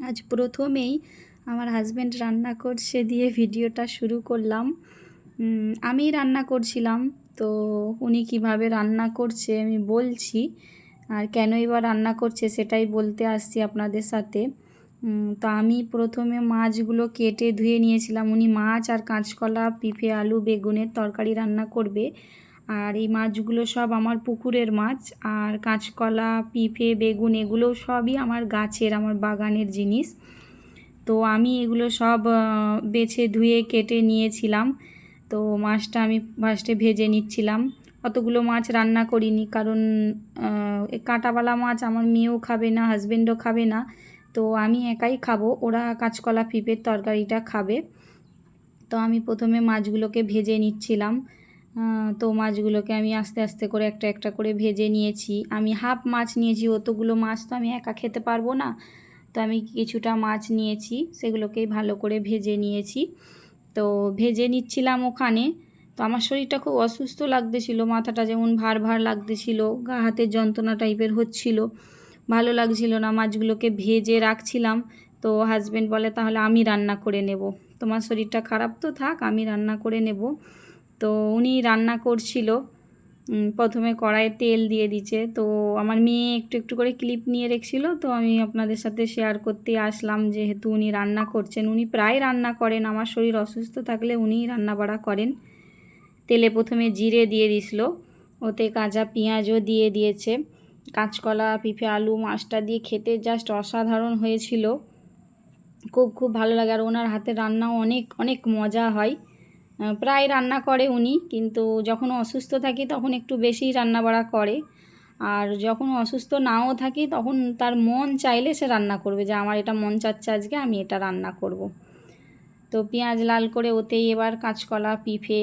আজ প্রথমেই আমার হাজব্যান্ড রান্না করছে দিয়ে ভিডিওটা শুরু করলাম। আমি রান্না করছিলাম, তো উনি কীভাবে রান্না করছে আমি বলছি, আর কেনই বা রান্না করছে সেটাই বলতে আসছি আপনাদের সাথে। তো আমি প্রথমে মাছগুলো কেটে ধুয়ে নিয়েছিলাম। উনি মাছ আর কাঁচকলা পিঁপে আলু, বেগুনের তরকারি রান্না করবে। আর এই মাছগুলো সব আমার পুকুরের মাছ। আর কাঁচকলা, পিঁপে, বেগুন এগুলো সবই আমার গাছের, আমার বাগানের জিনিস। তো আমি এগুলো সব বেছে ধুয়ে, কেটে নিয়েছিলাম। তো মাছটা আমি ফার্স্টে ভেজে নিচ্ছিলাম। অতগুলো মাছ রান্না করিনি কারণ কাঁটাওয়ালা মাছ আমার মেয়েও খাবে না হাজবেন্ডও খাবে না। তো আমি একাই খাব, ওরা কাঁচকলা, পিঁপের তরকারিটা খাবে। তো আমি প্রথমে মাছগুলোকে ভেজে নিচ্ছিলাম। তো মাছগুলোকে আমি আস্তে আস্তে করে একটা একটা করে ভেজে নিয়েছি। আমি হাফ মাছ নিয়েছি, অতগুলো মাছ তো আমি একা খেতে পারব না। তো আমি কিছুটা মাছ নিয়েছি, সেগুলোকেই ভালো করে ভেজে নিয়েছি। তো ভেজে নিচ্ছিলাম ওখানে। তো আমার শরীরটা খুব অসুস্থ লাগতেছিল, মাথাটা যেমন ভার ভার লাগতেছিল, গা হাতের যন্ত্রণা টাইপের হচ্ছিল। ভালো লাগছিল না, মাছগুলোকে ভেজে রাখছিলাম। তো হাজবেন্ড বলে, তাহলে আমি রান্না করে নেব। তোমার শরীরটা খারাপ তো থাক, আমি রান্না করে নেব। তো উনি রান্না করছিল। প্রথমে কড়াইয়ে তেল দিয়ে দিচ্ছে তো আমার মেয়ে একটু একটু করে ক্লিপ নিয়ে রেখেছিল। তো আমি আপনাদের সাথে শেয়ার করতে আসলাম যেহেতু উনি রান্না করছেন। উনি প্রায় রান্না করেন। আমার শরীর অসুস্থ থাকলে উনিই রান্না বাড়া করেন। তেলে প্রথমে জিরে দিয়ে দিছিল। ওতে কাঁচা পেঁয়াজও দিয়ে দিয়েছে। কাঁচকলা পিঁপে আলু, মাছটা দিয়ে খেতে জাস্ট অসাধারণ হয়েছিল। খুব খুব ভালো লাগে। আর ওনার হাতের রান্নাও অনেক অনেক মজা হয়। প্রায় রান্না করে উনি, কিন্তু যখন অসুস্থ থাকি তখন একটু বেশি রান্না বাড়া করে। আর যখন অসুস্থ নাও থাকি তখন তার মন চাইলে সে রান্না করবে যে, আমার এটা মন চাচ্ছে আজকে, আমি এটা রান্না করব। তো পেঁয়াজ লাল করে ওতেই এবার কাঁচকলা পিঁপে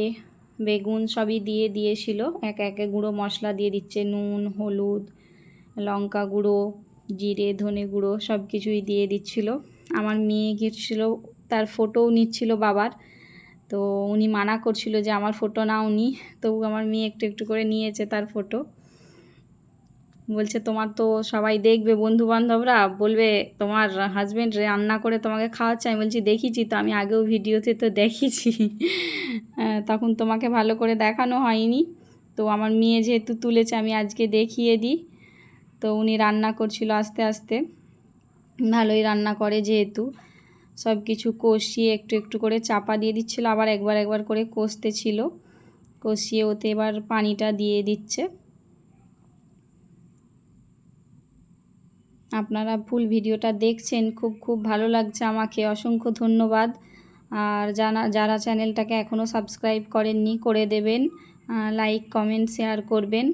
বেগুন সবই দিয়ে দিয়েছিল। এক একে গুঁড়ো মশলা দিয়ে দিচ্ছে, নুন, হলুদ, লঙ্কা গুঁড়ো, জিরে, ধনে গুঁড়ো সব কিছুই দিয়ে দিচ্ছিল। আমার মেয়ে গেছিল তার ফটোও নিচ্ছিল বাবার। তো উনি মানা করছিল যে আমার ফটো না উনি তবু আমার মেয়ে একটু একটু করে নিয়েছে তার ফটো বলছে, তোমার তো সবাই দেখবে বন্ধু বান্ধবরা বলবে, তোমার হাজবেন্ড রান্না করে তোমাকে খাওয়াচ্ছে। আমি বলছি, দেখিছি তো, আমি আগেও ভিডিওতে তো দেখেছি। তখন তোমাকে ভালো করে দেখানো হয়নি। তো আমার মেয়ে যেহেতু তুলেছে, আমি আজকে দেখিয়ে দিই। তো উনি রান্না করছিল আস্তে আস্তে। ভালোই রান্না করে যেহেতু। সব কিছু কষিয়ে একটু একটু করে চাপা দিয়ে দিচ্ছিল, আবার একবার একবার করে কষতে ছিল। কষিয়ে ওতে এবার পানিটা দিয়ে দিচ্ছে। আপনারা ফুল ভিডিওটা দেখছেন, খুব খুব ভালো লাগছে আমাকে, অসংখ্য ধন্যবাদ। আর জানা, যারা চ্যানেলটাকে এখনও সাবস্ক্রাইব করেননি, করে দেবেন। লাইক কমেন্ট শেয়ার করবেন।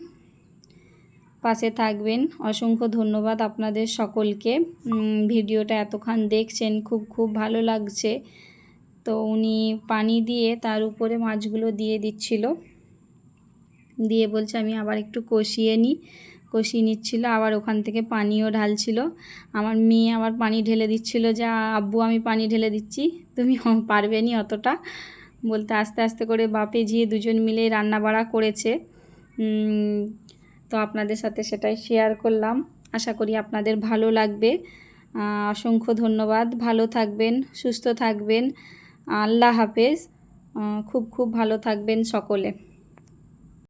পাশে থাকবেন। অসংখ্য ধন্যবাদ আপনাদের সকলকে। ভিডিওটা এতক্ষণ দেখছেন, খুব খুব ভালো লাগছে। তো উনি পানি দিয়ে তার উপরে মাছগুলো দিয়ে দিচ্ছিল। দিয়ে বলছে, আমি আবার একটু কষিয়ে নিই। কষিয়ে নিচ্ছিল, আবার ওখান থেকে পানিও ঢালছিল। আমার মেয়ে আবার পানি ঢেলে দিচ্ছিল যে, আব্বু, আমি পানি ঢেলে দিচ্ছি। তুমি পারবে নি অতটা? বলতে আস্তে আস্তে করে বাপে ঝিয়ে দুজন মিলে রান্না বাড়া করেছে তো আপনাদের সাথে সেটাই শেয়ার করলাম। আশা করি আপনাদের ভালো লাগবে। অসংখ্য ধন্যবাদ। ভালো থাকবেন, সুস্থ থাকবেন। আল্লাহ হাফেজ। খুব খুব ভালো থাকবেন সকলে।